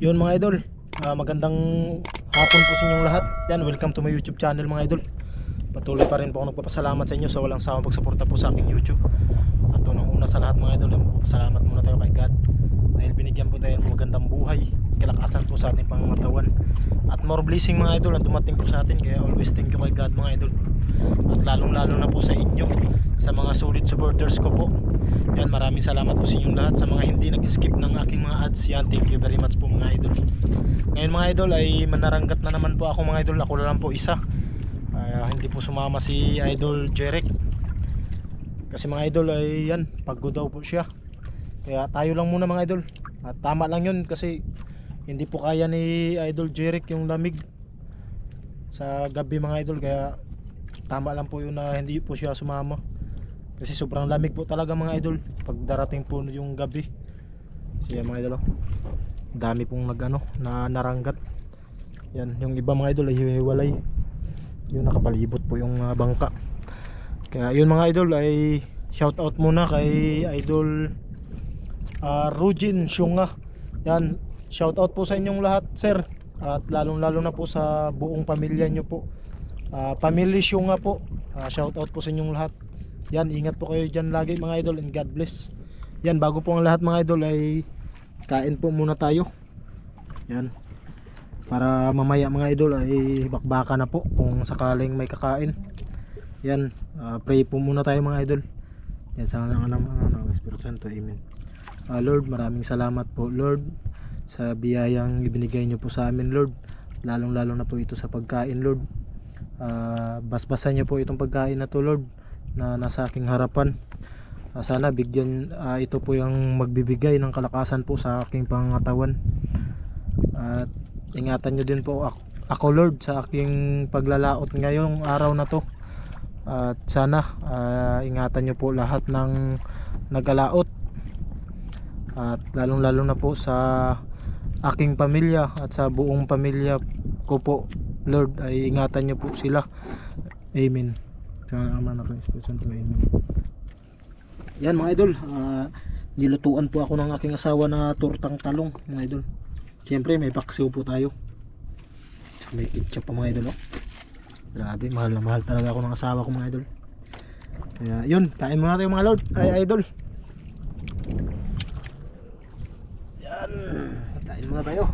Yun mga idol, ah, magandang hapon po sa inyong lahat. Yan, welcome to my YouTube channel mga idol. Patuloy pa rin po ako nagpapasalamat sa inyo sa walang sawang pagsuporta po sa aking YouTube. At unang una sa lahat mga idol, pasalamat muna tayo kay God. Dahil binigyan po tayo ng magandang buhay, kalakasan po sa ating pangangatawan. At more blessing mga idol ang dumating po sa atin. Kaya always thank you kay God mga idol. At lalong lalo na po sa inyo, sa mga solid supporters ko po. Yan, maraming salamat po sa inyong lahat sa mga hindi nag-skip ng aking mga ads. Yan, thank you very much po mga idol. Ngayon mga idol ay manaranggat na naman po ako mga idol. Ako lang po isa. Kaya hindi po sumama si idol Jeric. Kasi mga idol ay yan, pagod daw po siya. Kaya tayo lang muna mga idol. At tama lang yun kasi hindi po kaya ni idol Jeric yung lamig sa gabi mga idol. Kaya tama lang po yun na hindi po siya sumama. Kasi sobrang lamig po talaga mga idol pag darating po yung gabi. Siya mga idol. oh. Dami pong nagano na naranggat. Yan, yung iba mga idol ay hiwalay. Yung nakapalibot po yung ah, bangka. Kaya yun mga idol ay shout out muna kay idol uh, Rujin Syunga. Yan, shout out po sa inyong lahat, sir. At lalong lalo na po sa buong pamilya nyo po. Uh, Family Syunga po. Ah, shout out po sa inyong lahat. Yan, ingat po kayo dyan lagi mga idol and God bless. Yan, bago po ang lahat mga idol ay kain po muna tayo. Yan. Para mamaya mga idol ay bakbaka na po kung sakaling may kakain. Yan, ah, pray po muna tayo mga idol. Yan, sana nga naman ng Espiritu Santo. Amen. Ah, Lord, maraming salamat po Lord sa biyayang ibinigay niyo po sa amin Lord. Lalong lalo na po ito sa pagkain Lord. Ah, basbasan niyo po itong pagkain na to Lord na nasa aking harapan. Ah, sana bigyan ah, ito po yung magbibigay ng kalakasan po sa aking pangatawan. At ingatan niyo din po ako, Lord sa aking paglalaot ngayong araw na to. At sana ah, ingatan niyo po lahat ng nagalaot. At lalong lalo na po sa aking pamilya at sa buong pamilya ko po Lord ay ingatan niyo po sila. Amen. Sa Ama ng Espiritu Santo. Amen. Yan mga idol, ah, nilutuan po ako ng aking asawa na tortang talong mga idol. Siyempre may paksiw po tayo. May ketchup pa mga idol oh. Grabe, mahal na mahal talaga ako ng asawa ko mga idol. Kaya yun, kain muna tayo mga lord, ay idol. Yan, kain muna tayo.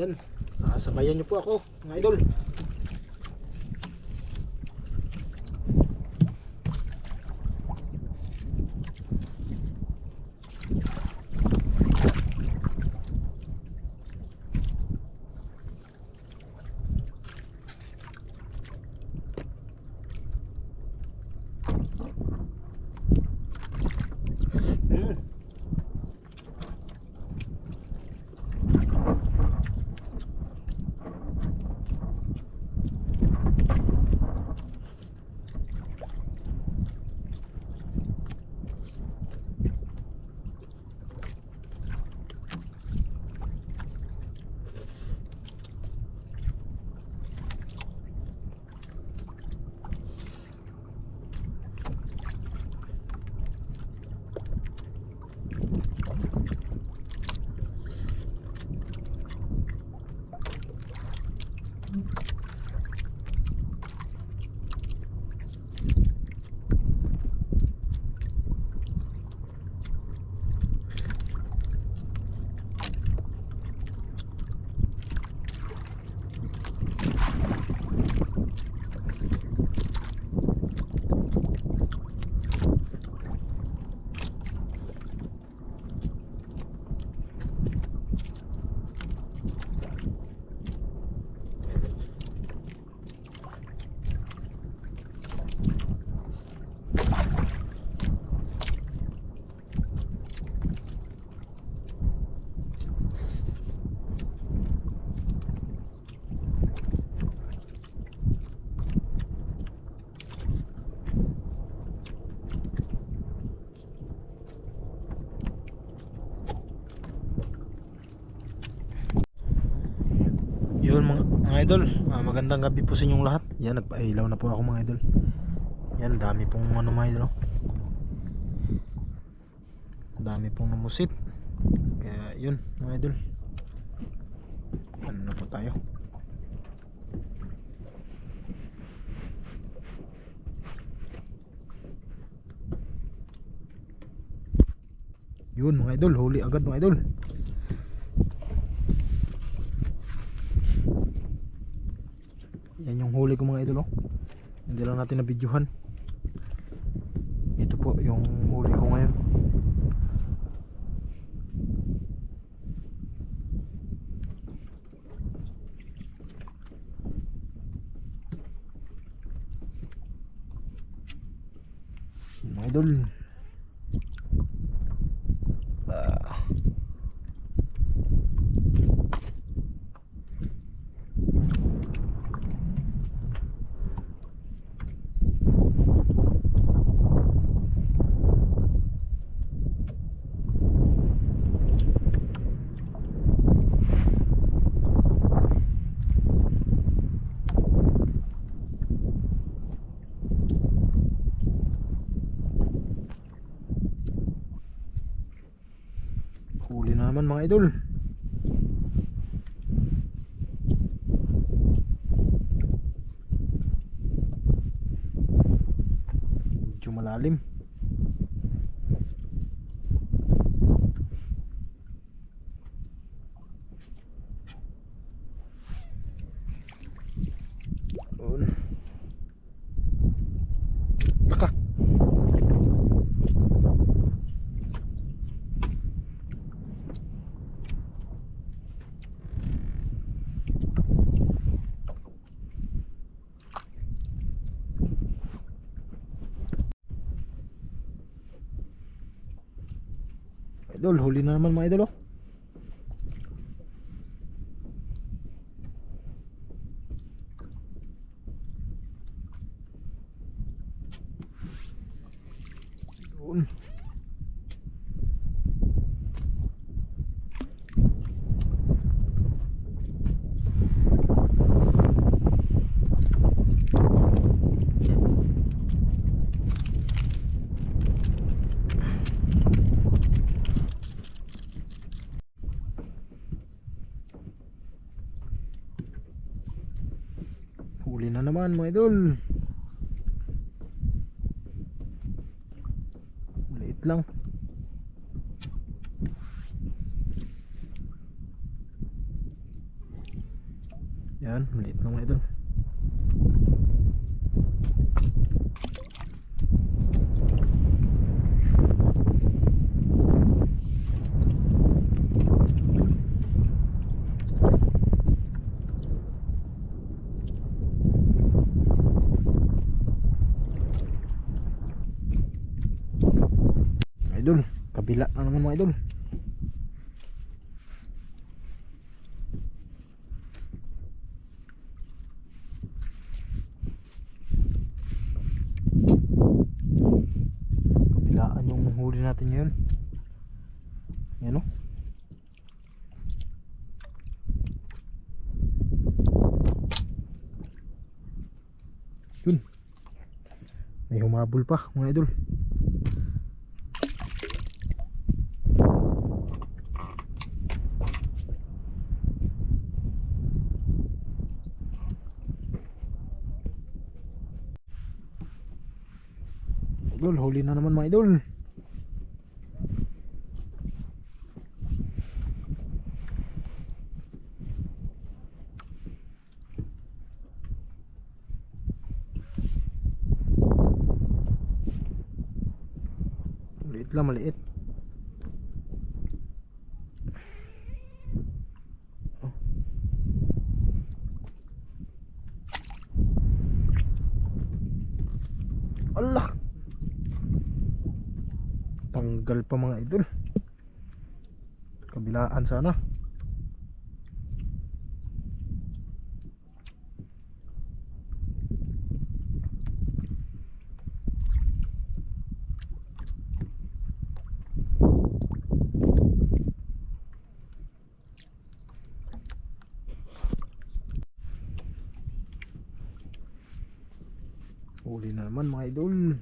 Yan, sabayan niyo po ako, mga idol. Idol, ah, magandang gabi po sa inyong lahat. Yan, nagpailaw na po ako mga idol. Yan, dami pong ano mga idol. oh. Dami pong namusit. Kaya yun mga idol. Ano na po tayo? Yun mga idol, huli agad mga idol. Yan yung huli ko mga idol oh. Hindi lang natin na-videohan. Ito po yung huli ko ngayon. Mga idol. Ah. Huli na naman mga idol. Medyo malalim. Yun. Baka. Idol, huli na naman mga idol oh. Yun. Huli na naman mga idol. Liit lang. Yan, maliit lang mga. Idol, kabila na naman mga idol. Kabilaan yung huli natin yun. Yan o. Yun. May humabol pa mga idol. Idol, huli na naman mga idol. Maliit lang, maliit. Oh. Allah! Tanggal pa mga idol. Kabilaan sana. Huli na naman mga idol.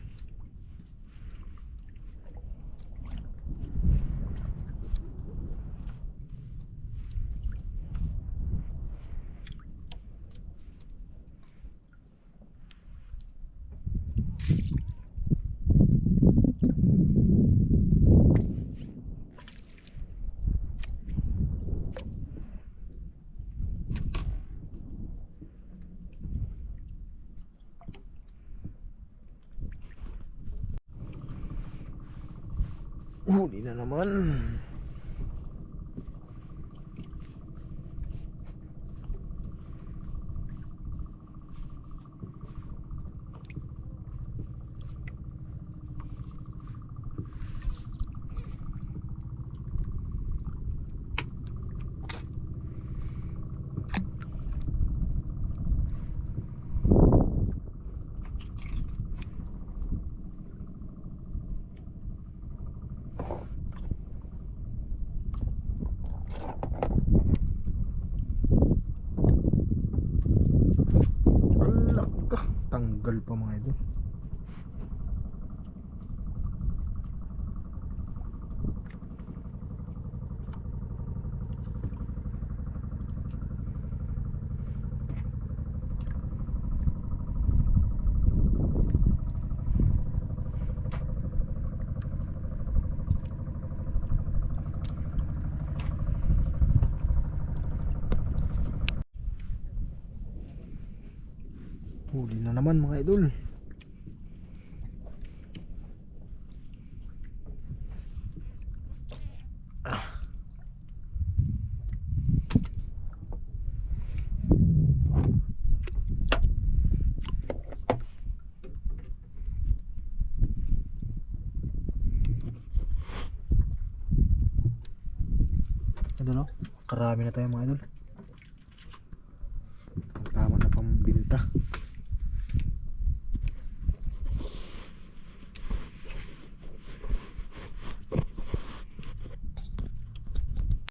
Huli na naman. Tanggal pa mga idol. Huli na naman mga idol. Idol oh, karami na tayo mga idol. Tama na pambinta.